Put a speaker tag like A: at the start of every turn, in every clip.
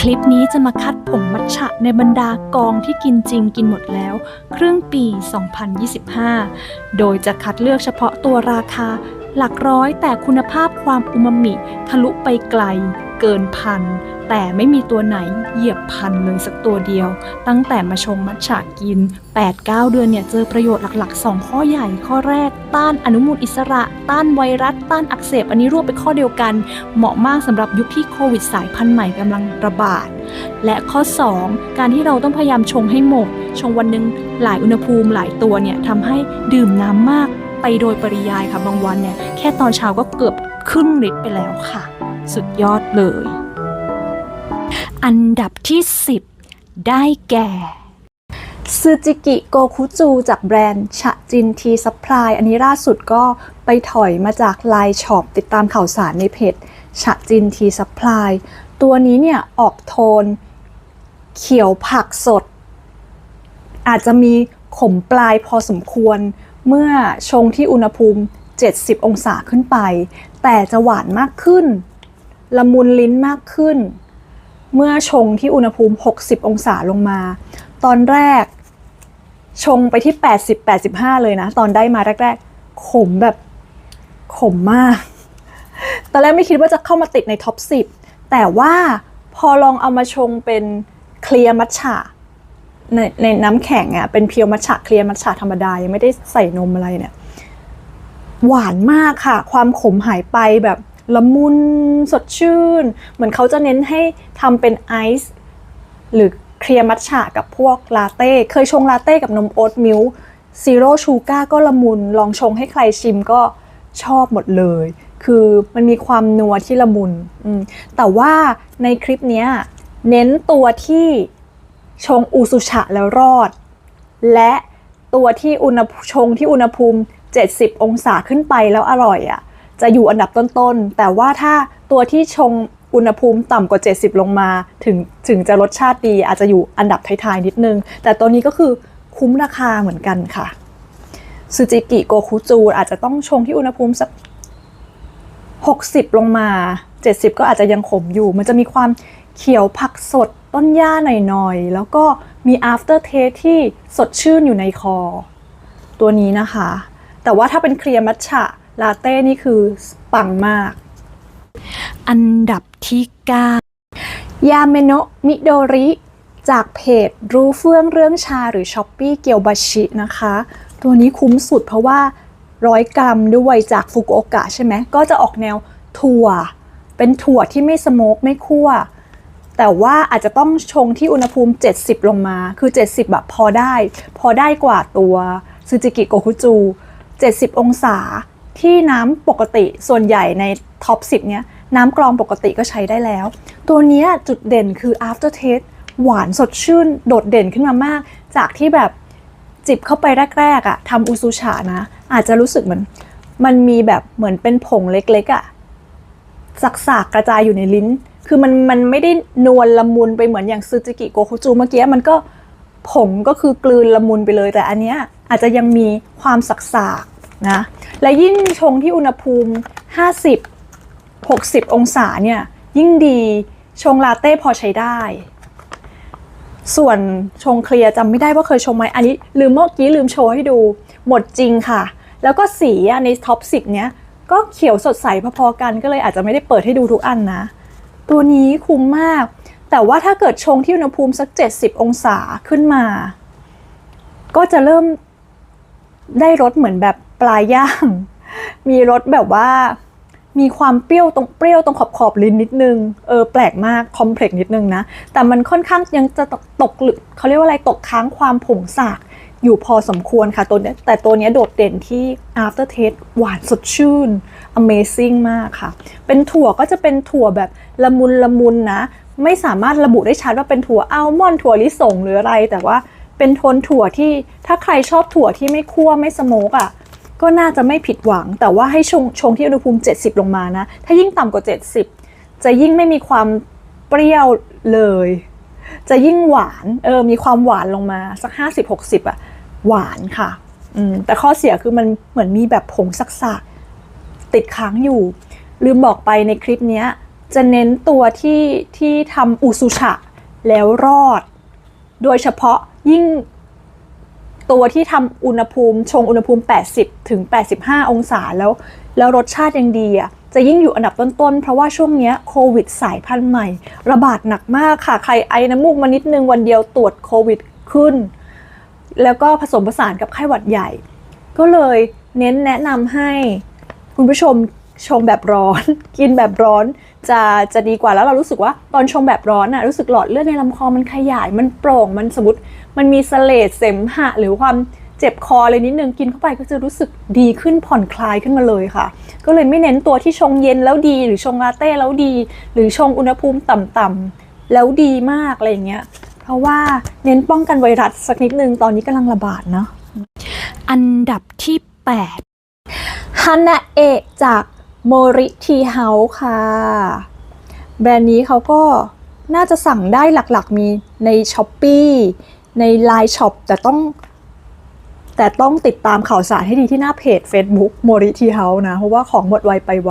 A: คลิปนี้จะมาคัดผงมัทฉะในบรรดากองที่กินจริงกินหมดแล้ว ครึ่งปี 2025 โดยจะคัดเลือกเฉพาะตัวราคา หลักร้อยแต่คุณภาพความอุมามิ ทะลุไปไกล เกินพัน แต่ไม่มีตัวไหนเหยียบพันเลยสักตัวเดียว ตั้งแต่มาชงมัทฉะกิน 8-9 เดือนเนี่ยเจอประโยชน์หลักๆ 2 ข้อใหญ่ข้อแรก ต้านอนุมูลอิสระ ต้านไวรัส ต้านอักเสบ อันนี้รวบไปข้อเดียวกัน เหมาะมากสำหรับยุคที่โควิดสายพันธุ์ใหม่กำลังระบาด และข้อ 2 การที่เราต้องพยายามชงให้หมด ชงวันหนึ่งหลายอุณหภูมิหลายตัวเนี่ยทำให้ดื่มน้ำมากไปโดยปริยายค่ะบางวันเนี่ยแค่ตอนเช้าก็เกือบครึ่งลิตรไปแล้วค่ะ สุดยอดเลย อันดับที่ 10 ได้แก่ซูจิกิโกคุจูจากแบรนด์ชะจินทีซัพพลายอันนี้ล่าสุดก็ไปถอยมาจากไลน์ช็อปติดตามข่าวสารในเพจชะจินทีซัพพลายตัวนี้เนี่ยออกโทน เขียวผักสด อาจจะมีขมปลายพอสมควรเมื่อชงที่อุณหภูมิ 70 องศาขึ้นไป แต่จะหวานมากขึ้น ละมุนลิ้นมากขึ้น เมื่อชงที่อุณหภูมิ 60 องศาลงมา ตอนแรก ชงไปที่ 80-85 เลยนะ ตอนได้มาแรกๆ ขมแบบขมมาก ตอนแรกไม่คิดว่าจะเข้ามาติดในท็อป 10 แต่ว่าพอลองเอามาชงเป็นเคลียร์มัทฉะในในน้ำแข็งอะ่ะเป็นเพียวมัทฉะเคลียร์มัทฉะธรรมดา ยังไม่ได้ใส่นมอะไรเนี่ย หวานมากค่ะ ความขมหายไปแบบ ละมุนสดชื่น เหมือนเขาจะเน้นให้ทำเป็นไอซ์หรือเคลียร์มัทฉะกับพวกลาเต้ เคยชงลาเต้กับนมโอ๊ตมิลซีโร่ชูการ์ก็ละมุน ลองชงให้ใครชิมก็ชอบหมดเลย คือมันมีความนัวที่ละมุนมแต่ว่าในคลิปนี้เน้นตัวที่ชงอูซุชะแล้วรอด และตัวที่อุณหชงที่อุณหภูมิ 70 องศาขึ้นไปแล้วอร่อยอะ่ะ จะอยู่อันดับต้นๆ แต่ว่าถ้าตัวที่ชงอุณหภูมิต่ำกว่า 70 ลงมาถึงถึงจะรสชาติดีอาจจะอยู่อันดับท้ายๆนิดนึง แต่ตัวนี้ก็คือคุ้มราคาเหมือนกันค่ะซูจิกิโกคุจูอาจจะต้องชงที่อุณหภูมิสัก 60 ลงมา 70 ก็อาจจะยังขมอยู่ มันจะมีความเขียวผักสดต้นหญ้าหน่อยๆ แล้วก็มี after taste ที่สดชื่นอยู่ในคอ ตัวนี้นะคะ แต่ว่าถ้าเป็นเคลียร์มัทฉะ ลาเต้นี่คือปังมาก อันดับที่ 9 ยาเมโนะมิโดริ จากเพจรู้เฟื่องเรื่องชาหรือช้อปปี้เกียวบาชินะคะ ตัวนี้คุ้มสุดเพราะว่าร้อยกรัมด้วยจากฟุกุโอกะใช่ไหม ก็จะออกแนวถั่ว เป็นถั่วที่ไม่สโมกไม่คั่ว แต่ว่าอาจจะต้องชงที่อุณหภูมิ 70 ลงมา คือ 70 แบบพอได้ พอได้กว่าตัวซูจิกิโกคุจู 70 องศา ที่น้ำปกติส่วนใหญ่ในท็อป 10 เนี้ยน้ำกรองปกติก็ใช้ได้แล้ว ตัวนี้จุดเด่นคือ after taste หวานสดชื่น โดดเด่นขึ้นมามาก จากที่แบบจิบเข้าไปแรกๆอะ่ะทำอุซูชานะ อาจจะรู้สึกเหมือนมันมีแบบเหมือนเป็นผงเล็กๆอะ่ะสักๆกระจายอยู่ในลิ้น คือมันมันไม่ได้นวลละมุนไปเหมือนอย่างซูจิกิโกคุจูเมื่อกี้มันก็ผงก็คือกลืนละมุนไปเลย แต่อันเนี้ยอาจจะยังมีความสักๆ นะ และยิ่งชงที่อุณหภูมิ 50 60 องศาเนี่ย ยิ่งดีชงลาเต้พอใช้ได้ ส่วนชงเคลียร์จำไม่ได้ว่าเคยชงไหมอันนี้ลืมเมื่อกี้ลืมโชว์ให้ดู หมดจริงค่ะ แล้วก็สีอะในท็อป10เนี้ยก็เขียวสดใสพอๆกันก็เลยอาจจะไม่ได้เปิดให้ดูทุกอันนะ ตัวนี้คุ้มมาก แต่ว่าถ้าเกิดชงที่อุณหภูมิสัก 70 องศาขึ้นมา ก็จะเริ่มได้รสเหมือนแบบ ลาย่าง มีรสแบบว่า มีความเปรี้ยวตรงเปรี้ยวตรงขอบขอบลิ้นนิดนึง เออแปลกมากคอมเพล็กซ์นิดนึงนะ แต่มันค่อนข้างยังจะตกหลึกเขาเรียกว่าอะไรตกค้างความผงสากอยู่พอสมควรค่ะตัวนี้แต่ตัวนี้โดดเด่นที่ after taste หวานสดชื่น amazing มากค่ะ เป็นถั่วก็จะเป็นถั่วแบบละมุนละมุนนะ ไม่สามารถระบุได้ชัดว่าเป็นถั่วอัลมอนด์ถั่วลิสงหรืออะไร แต่ว่าเป็นโทนถั่วที่ถ้าใครชอบถั่วที่ไม่คั่วไม่สโมกอะ ก็น่าจะไม่ผิดหวัง แต่ว่าให้ชงชงที่อุณหภูมิ 70 ลงมานะ ถ้ายิ่งต่ำกว่า 70 จะยิ่งไม่มีความเปรี้ยวเลย จะยิ่งหวานเออมีความหวานลงมาสัก 50-60อะหวานค่ะอืมแต่ข้อเสียคือมันเหมือนมีแบบผงสักๆติดค้างอยู่ ลืมบอกไปในคลิปนี้จะเน้นตัวที่ที่ทำอุซุชะแล้วรอด โดยเฉพาะยิ่ง ตัวที่ทำอุณหภูมิชงอุณหภูมิ 80 ถึง 85 องศาแล้ว แล้วรสชาติยังดีอะจะยิ่งอยู่อันดับต้นๆ เพราะว่าช่วงเนี้ยโควิดสายพันธุ์ใหม่ ระบาดหนักมากค่ะ ใครไอน้ำมูกมานิดนึงวันเดียวตรวจโควิดขึ้น แล้วก็ผสมผสานกับไข้หวัดใหญ่ ก็เลยเน้นแนะนำให้คุณผู้ชม ชงแบบร้อน กินแบบร้อนจะจะดีกว่าแล้วเรารู้สึกว่าตอนชงแบบร้อนน่ะรู้สึกหลอดเลือดในลำคอมันขยายมันโปร่งมันสมมติมันมีเสเลดเสมหะ หรือความเจ็บคออะไรนิดนึงกินเข้าไปก็จะรู้สึกดีขึ้นผ่อนคลายขึ้นมาเลยค่ะ ก็เลยไม่เน้นตัวที่ชงเย็นแล้วดี หรือชงลาเต้แล้วดี หรือชงอุณหภูมิต่ำๆแล้วดีมากอะไรอย่างเงี้ยเพราะว่าเน้นป้องกันไวรัสสักนิดนึงตอนนี้กำลังระบาดเนาะ
B: อันดับที่
A: ฮานาเอะจาก โมริทีเฮาส์ค่ะ แบรนด์นี้เขาก็น่าจะสั่งได้หลักๆ มีใน s h อ p e e ใน Line Shop แต่ต้อง แต่ต้องติดตามข่าวสารให้ดีที่หน้าเพจ Facebook โมริทีเฮาส์นะ เพราะว่าของหมดไวไปไว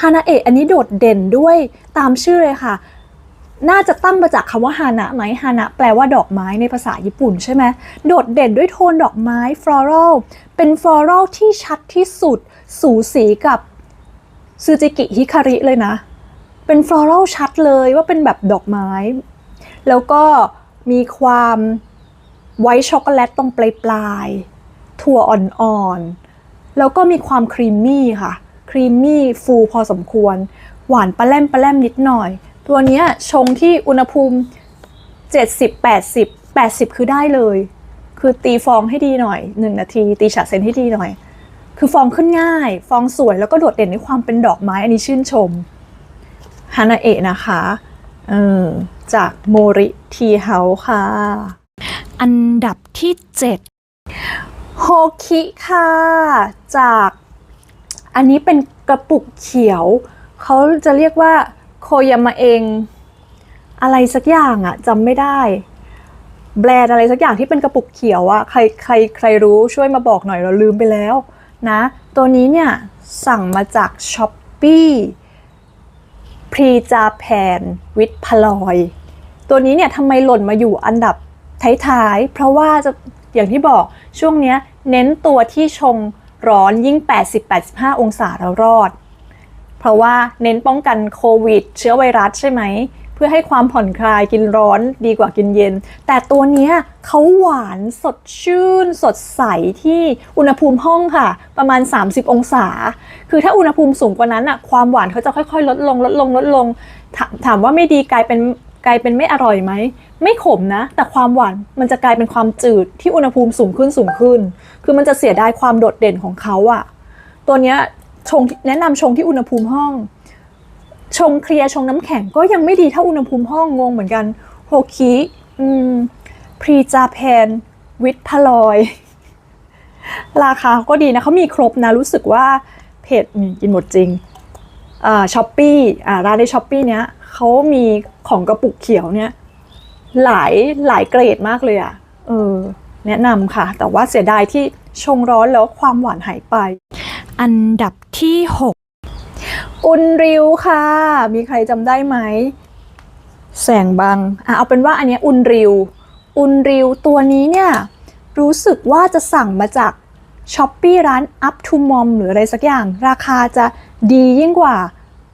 A: ฮานาเอะอันนี้โดดเด่นด้วยตามชื่อเลยค่ะ น่าจะตั้งมาจากคำว่าฮานะไหมฮานะแปลว่าดอกไม้ในภาษาญี่ปุ่นใช่ไหมโดดเด่นด้วยโทนดอกไม้ floral เป็นฟลอรัลที่ชัดที่สุด สูสีกับ ซูจิกิฮิคาริเลยนะ เป็นฟลอรัลชัดเลยว่าเป็นแบบดอกไม้ แล้วก็มีความไวท์ช็อกโกแลตตรงปลายปลายๆถั่วอ่อนๆ แล้วก็มีความครีมมี่ค่ะ ครีมมี่ฟูพอสมควร หวานปลาแลมปลาแลมนิดหน่อย ตัวเนี้ยชงที่อุณหภูมิ 70 80 80 คือได้เลย คือตีฟองให้ดีหน่อยหนึ่งนาที ตีฉะเซนให้ดีหน่อย คือฟองขึ้นง่าย ฟองสวยแล้วก็โดดเด่นในความเป็นดอกไม้ อันนี้ชื่นชมฮานาเอะนะคะเออจากโมริทีเฮาค่ะ
B: 8อันดับที่
A: โฮคิค่ะ จาก อันนี้เป็นกระปุกเขียว เขาจะเรียกว่าโคยามาเอง อะไรสักอย่างอะจำไม่ได้ แบรนด์อะไรสักอย่างที่เป็นกระปุกเขียวอะใครใครใครรู้ช่วยมาบอกหน่อยเราลืมไปแล้ว นะ ตัวนี้เนี่ยสั่งมาจาก s h อ p e e พรีจาแพนวิทพลอย ตัวนี้เนี่ยทำไมหล่นมาอยู่อันดับท้ายๆ เพราะว่าจะอย่างที่บอกช่วงเนี้ยเน้นตัวที่ชงร้อนยิ่ง 80-85 องศาแล้วรอด เพราะว่าเน้นป้องกันโควิด เชื้อไวรัสใช่ไหม พื่อให้ความผ่อนคลายกินร้อนดีกว่ากินเย็น แต่ตัวนี้เขาหวานสดชื่น สดใสที่อุณหภูมิห้องค่ะ ประมาณ 30 องศา คือถ้าอุณหภูมิสูงกว่านั้นอะความหวานเขาจะค่อยๆ ลดลง ลดลงลดลงถาถามว่าไม่ดีกลายเป็นกลายเป็นไม่อร่อยไหม ไม่ขมนะ แต่ความหวานมันจะกลายเป็นความจืดที่อุณหภูมิสูงขึ้นสูงขึ้น คือมันจะเสียดายความโดดเด่นของเขาอะตัวเนี้ยชงแนะนำชงที่อุณหภูมิห้อง ชงเคลียร์ชงน้ำแข็งก็ยังไม่ดีเท่าอุณหภูมิห้องงงเหมือนกันโฮคิอืมพรีจาแพนวิทพลอย ราคาก็ดีนะเขามีครบนะ รู้สึกว่าเพจนี่กินหมดจริงอ่าช้อปปี้อ่าร้านในช้อปปี้เนี้ยเขามีของกระปุกเขียวเนี่ยหลายหลายเกรดมากเลยอะ่ะเออแนะนำค่ะ แต่ว่าเสียดายที่ชงร้อนแล้วความหวานหายไป
B: อันดับที่
A: อุนริวค่ะ มีใครจำได้ไหม แสงบังอะเอาเป็นว่าอันนี้อุนริว อุนริวตัวนี้เนี่ยรู้สึกว่าจะสั่งมาจากช้อปปี้ร้าน Up to Mom หรืออะไรสักอย่าง ราคาจะดียิ่งกว่า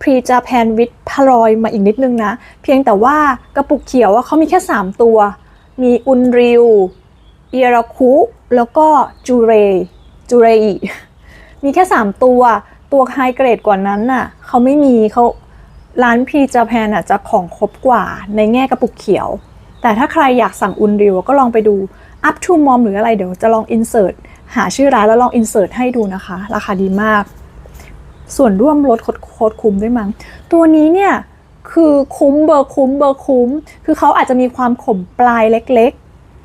A: Pre Japan with p a l o y มาอีกนิดนึงนะ เพียงแต่ว่ากระปุกเขียวว่าเขามีแค่ 3 ตัว มีอุนริวเอียราคุแล้วก็จูเรจูเรอิมีแค่ 3 ตัว ตัวไฮเกรดกว่านั้นน่ะเขาไม่มีเขาร้านพีจาแพนอะจะของครบกว่าในแง่กระปุกเขียว แต่ถ้าใครอยากสั่งอุนริวก็ลองไปดู up to mom หรืออะไรเดี๋ยวจะลอง insert หาชื่อร้านแล้วลอง insert ให้ดูนะคะ ราคาดีมาก ส่วนร่วมลดโคตรโคตรคุ้มด้วยมั้ง ตัวนี้เนี่ยคือคุ้มเบอร์คุ้มเบอร์คุ้ม คือเขาอาจจะมีความขมปลายเล็ก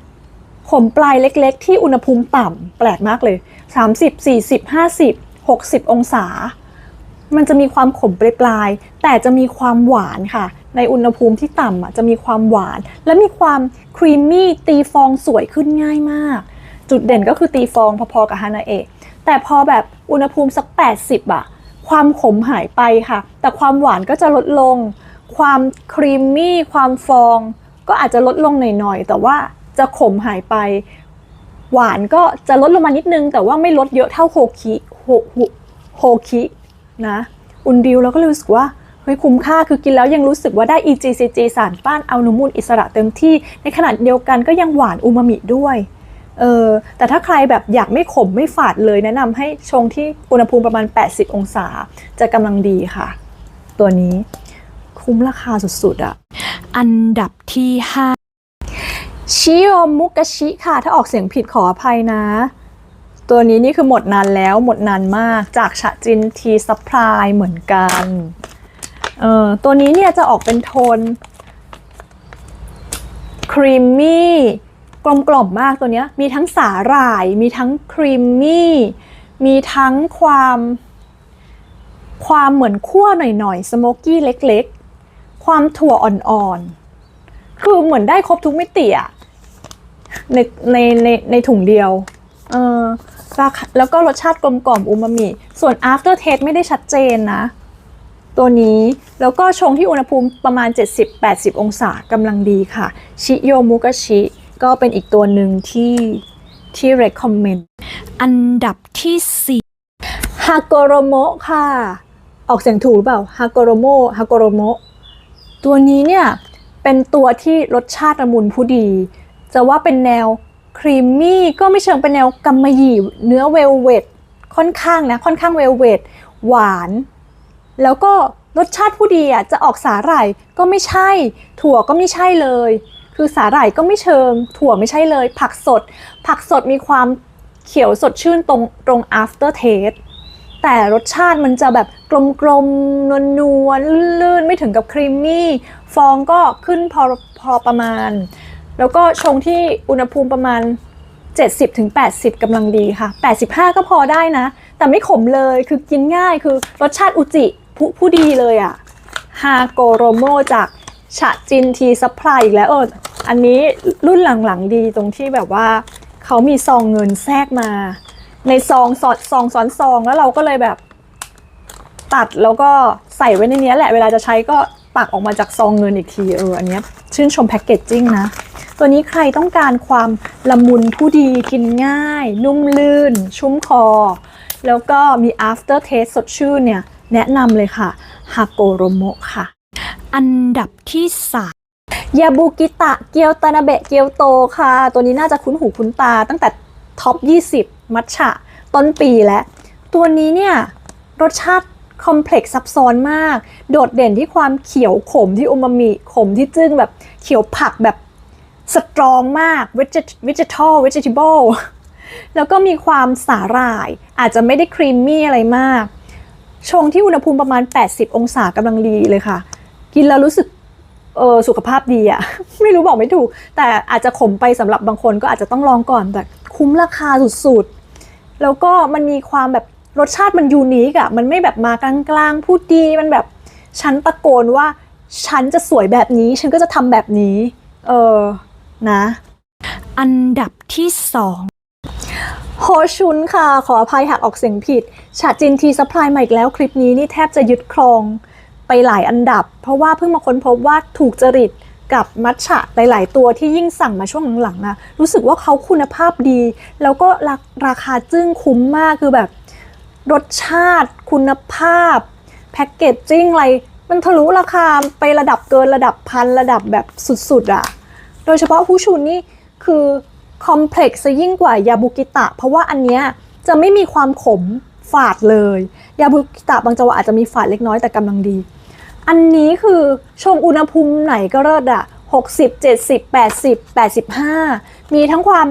A: ๆ ขมปลายเล็กๆ ที่อุณหภูมิต่ำแปลกมากเลย 30 40 50 60 องศา มันจะมีความขมปลายๆแต่จะมีความหวานค่ะ ในอุณหภูมิที่ต่ำอะจะมีความหวาน และมีความครีมมี่ตีฟองสวยขึ้นง่ายมาก จุดเด่นก็คือตีฟองพอๆกับฮานาเอะแต่พอแบบอุณหภูมิสัก 80อะความขมหายไปค่ะ แต่ความหวานก็จะลดลง ความครีมมี่ ความฟอง ก็อาจจะลดลงหน่อยๆ แต่ว่าจะขมหายไป หวานก็จะลดลงมานิดนึง แต่ว่าไม่ลดเยอะเท่าโฮคิ โฮโฮคินะอุนดิวเราก็รู้สึกว่าเฮ้ยคุ้มค่าคือกินแล้วยังรู้สึกว่าได้ EGCG สารต้านอนุมูลอิสระเต็มที่ ในขณะเดียวกันก็ยังหวานอูมามิด้วยเออแต่ถ้าใครแบบอยากไม่ขมไม่ฝาดเลยแนะนำให้ชงที่อุณหภูมิประมาณ 80 องศา จะกำลังดีค่ะ ตัวนี้คุ้มราคาสุดๆอะ
B: อันดับที่ห้า
A: ชิโอมุกะชิค่ะ ถ้าออกเสียงผิดขออภัยนะ ตัวนี้นี่คือหมดนานแล้วหมดนานมากจากฉะจินทีซัพพลายเหมือนกันเออตัวนี้เนี่ยจะออกเป็นโทนครีมมี่กลมกล่อมมากตัวเนี้ยมีทั้งสาหร่าย มีทั้งครีมมี่มีทั้งความความเหมือนคั่วหน่อยๆ สโมกกี้เล็กๆ ความถั่วอ่อนๆ คือเหมือนได้ครบทุกมิติอะในในในในถุงเดียว เออ ราคาแล้วก็รสชาติกลมกล่อมอูมามิ ส่วน after taste ไม่ได้ชัดเจนนะ ตัวนี้ แล้วก็ชงที่อุณหภูมิประมาณ 70-80 องศากำลังดีค่ะ ชิโยมุกะชิ ก็เป็นอีกตัวหนึ่งที่ที่ recommend
B: อันดับที่สี่
A: ฮาโกโรโมะค่ะ ออกเสียงถูกหรือเปล่า ฮาโกโรโมะ ฮาโกโรโมะ ตัวนี้เนี่ย เป็นตัวที่รสชาติละมุนผู้ดี จะว่าเป็นแนว ครีมมี่ก็ไม่เชิงเป็นแนวกำมะหยี่เนื้อเวลเวตค่อนข้างนะ ค่อนข้างเวลเวตหวาน แล้วก็รสชาติผู้ดีอะจะออกสาหร่ายก็ไม่ใช่ ถั่วก็ไม่ใช่เลย คือสาหร่ายก็ไม่เชิง ถั่วไม่ใช่เลย ผักสด ผักสดมีความเขียวสดชื่นตรงตรง after taste แต่รสชาติมันจะแบบกลมๆ นวลนวลๆลื่นๆ ไม่ถึงกับครีมมี่ ฟองก็ขึ้นพอพอประมาณ แล้วก็ชงที่อุณหภูมิประมาณ 70-80กำลังดีค่ะ 85 ก็พอได้นะ แต่ไม่ขมเลยคือกินง่ายคือรสชาติอุจิผู้ผู้ดีเลยอะฮาโกโรโมจากฉะจินทีซัพพลายอีกแล้วเอออันนี้รุ่นหลังๆดีตรงที่แบบว่าเขามีซองเงินแทรกมา ในซองสอดซองซ้อนซองแล้วเราก็เลยแบบ ตัดแล้วก็ใส่ไว้ในนี้แหละเวลาจะใช้ก็ ตักออกมาจากซองเงินอีกทีเอออันเนี้ยชื่นชมแพคเกจจิ้งนะ ตัวนี้ใครต้องการความละมุนผู้ดีกินง่าย นุ่มลื่น ชุ่มคอ แล้วก็มี after taste สดชื่นเนี่ย แนะนำเลยค่ะฮาโกโรโมะค่ะ
B: อันดับที่สาม
A: ยาบุกิตะเกียวตานาเบะเกียวโตค่ะ ตัวนี้น่าจะคุ้นหูคุ้นตาตั้งแต่ท็อป 20 มัทฉะ ต้นปีแล้ว ตัวนี้เนี่ย รสชาติ คอมเพล็กซ์ซับซ้อนมาก โดดเด่นที่ความเขียวขมที่โอมามิขมที่จึ้งแบบเขียวผักแบบสตรองมาก vegetal vegetable แล้วก็มีความสาหร่าย อาจจะไม่ได้ครีมมี่อะไรมาก ชงที่อุณหภูมิประมาณ 80 องศากำลังดีเลยค่ะ กินแล้วรู้สึกเออสุขภาพดีอะไม่รู้บอกไม่ถูก แต่อาจจะขมไปสำหรับบางคนก็อาจจะต้องลองก่อนแต่คุ้มราคาสุดๆ แล้วก็มันมีความแบบ รสชาติมันยูนิคอะมันไม่แบบมากลางๆ พูดดีมันแบบฉันตะโกนว่าฉันจะสวยแบบนี้ ฉันก็จะทำแบบนี้ เออ นะ
B: อันดับที่สอง
A: โฮชุนค่ะ ขออภัยหากออกเสียงผิดฉาจินทีซัพพลายมาอีกแล้วคลิปนี้นี่แทบจะยึดครองไปหลายอันดับ เพราะว่าเพิ่งมาค้นพบว่าถูกจริตกับมัทฉะหลาย ๆ ตัวที่ยิ่งสั่งมาช่วงหลังๆนะรู้สึกว่าเขาคุณภาพดี แล้วก็ราราคาจึ้งคุ้มมากคือแบบ รสชาติ คุณภาพ แพ็กเกจจิ้งอะไร มันทะลุราคาไประดับเกินระดับพันระดับแบบสุดๆอะโดยเฉพาะฮูชุนนี่คือคอมเพล็กซ์ยิ่งกว่ายาบุกิตะ เพราะว่าอันเนี้ยจะไม่มีความขมฝาดเลย ยาบุกิตะบางจังหวะอาจจะมีฝาดเล็กน้อยแต่กำลังดี อันนี้คือชงอุณหภูมิไหนก็เลิศอะ60 70 80 85 มีทั้งความ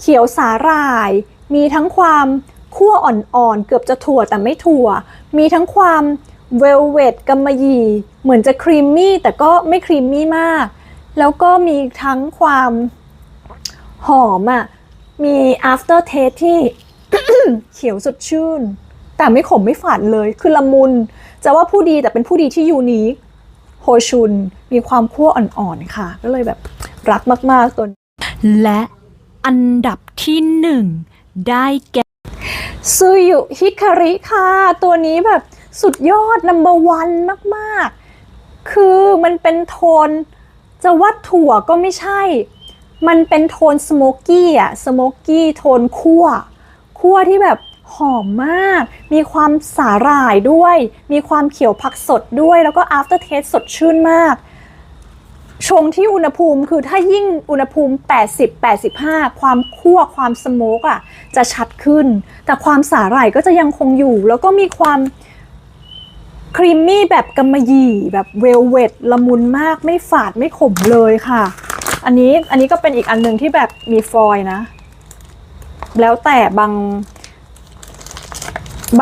A: เขียวสาหร่าย มีทั้งความ คั่วอ่อนๆ เกือบจะถั่วแต่ไม่ถั่ว มีทั้งความเวลเวตกำมะหยี่ เหมือนจะครีมมี่แต่ก็ไม่ครีมมี่มาก แล้วก็มีทั้งความหอมอะมี after taste ที่เขียวสดชื่น แต่ไม่ขมไม่ฝาดเลย คือละมุน จะว่าผู้ดีแต่เป็นผู้ดีที่ยูนิคโฮชุน มีความคั่วอ่อนๆ ค่ะ ก็เลยแบบรักมาก ๆตัวนี้
B: และอันดับที่หนึ่งได้แก่
A: ซูยุฮิคาริค่ะ ตัวนี้แบบสุดยอด number one มาก ๆ คือมันเป็นโทนจะว่าถั่วก็ไม่ใช่ มันเป็นโทนสโมกกี้อะสโมกกี้โทนคั่ว คั่วที่แบบหอมมาก มีความสาหร่ายด้วย มีความเขียวผักสดด้วย แล้วก็ after taste สดชื่นมาก ชงที่อุณหภูมิคือถ้ายิ่งอุณหภูมิ 80 85 ความคั่วความสโมกอะจะชัดขึ้น แต่ความสาหร่ายก็จะยังคงอยู่ แล้วก็มีความครีมมี่แบบกำมะหยี่แบบเวลเวตละมุนมากไม่ฝาดไม่ขมเลยค่ะ อันนี้อันนี้ก็เป็นอีกอันหนึ่งที่แบบมีฟอยนะ แล้วแต่บาง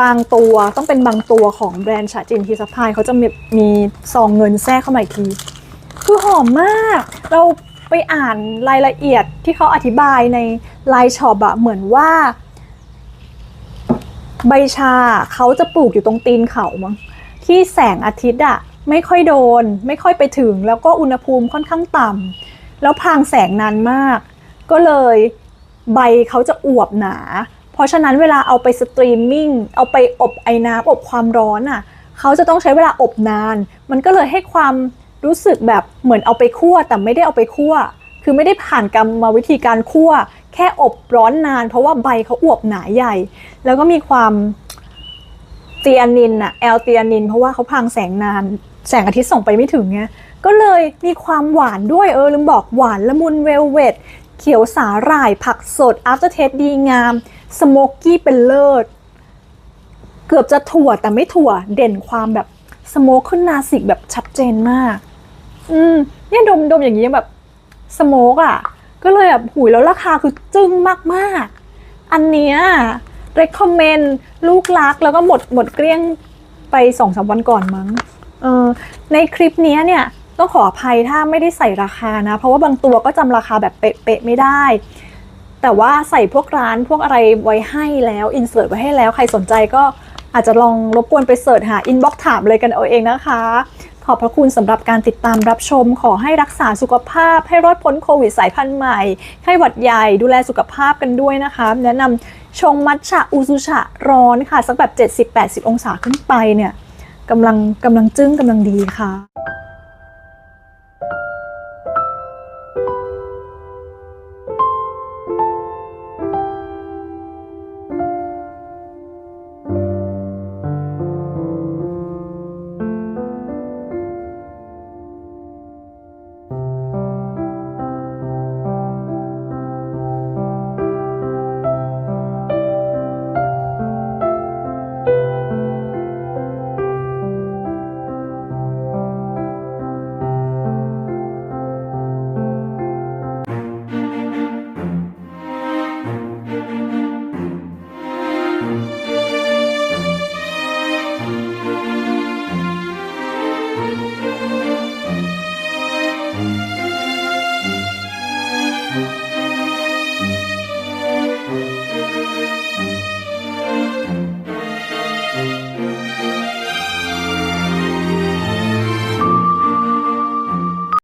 A: บางตัวต้องเป็นบางตัวของแบรนด์ชาจินทีสพายเขาจะมีมีซองเงินแทรกเข้ามาอีกที คือหอมมาก เราไปอ่านรายละเอียดที่เขาอธิบายในลน์ช็อปอะเหมือนว่า ใบชาเขาจะปลูกอยู่ตรงตีนเขามั้งที่แสงอาทิตย์อะไม่ค่อยโดน ไม่ค่อยไปถึง แล้วก็อุณหภูมิค่อนข้างต่ำแล้วพรางแสงนานมาก ก็เลยใบเขาจะอวบหนา เพราะฉะนั้นเวลาเอาไปสตรีมมิ่งเอาไปอบไอ้น้ำอบความร้อนอะเขาจะต้องใช้เวลาอบนาน มันก็เลยให้ความ รู้สึกแบบเหมือนเอาไปคั่วแต่ไม่ได้เอาไปคั่ว คือไม่ได้ผ่านกรรมวิธีการคั่ว แค่อบร้อนนาน เพราะว่าใบเขาอวบหนาใหญ่ แล้วก็มีความเตียนินอะแอลเตียนิน เพราะว่าเขาพรางแสงนาน แสงอาทิตย์ส่งไปไม่ถึงไงก็เลยมีความหวานด้วยเออลืมบอกหวานละมุนเวลเวตเขียวสาหร่าย ผักสด after taste ดีงาม สโมกกี้เป็นเลิศ เกือบจะถั่วแต่ไม่ถั่วเด่นความแบบสโมกขึ้นนาสิกแบบชัดเจนมาก อืมเนี่ยดมดมอย่างนี้ยังแบบสโมกอะ ก็เลยแบบหุยแล้วราคาคือจึ้งมากๆ อันเนี้ย recommend ลูกรักแล้วก็หมดหมดเกลี้ยงไปสองสามวันก่อนมั้งเออในคลิปเนี้ยเนี่ยต้องขออภัยถ้าไม่ได้ใส่ราคานะ เพราะว่าบางตัวก็จำราคาแบบเป๊ะๆไม่ได้ แต่ว่าใส่พวกร้านพวกอะไรไว้ให้แล้วอินเสิร์ตไว้ให้แล้วใครสนใจก็อาจจะลองรบกวนไปเสิร์ชหาอินบ็อกถามเลยกันเอาเองนะคะ ขอบพระคุณสำหรับการติดตามรับชม ขอให้รักษาสุขภาพ ให้รอดพ้นโควิดสายพันธุ์ใหม่ ไข้หวัดใหญ่ดูแลสุขภาพกันด้วยนะคะ แนะนำชงมัทฉะอูซุชะร้อนค่ะ สักแบบ 70-80 องศาขึ้นไปเนี่ยกำลังกำลังจึ้งกำลังดีค่ะ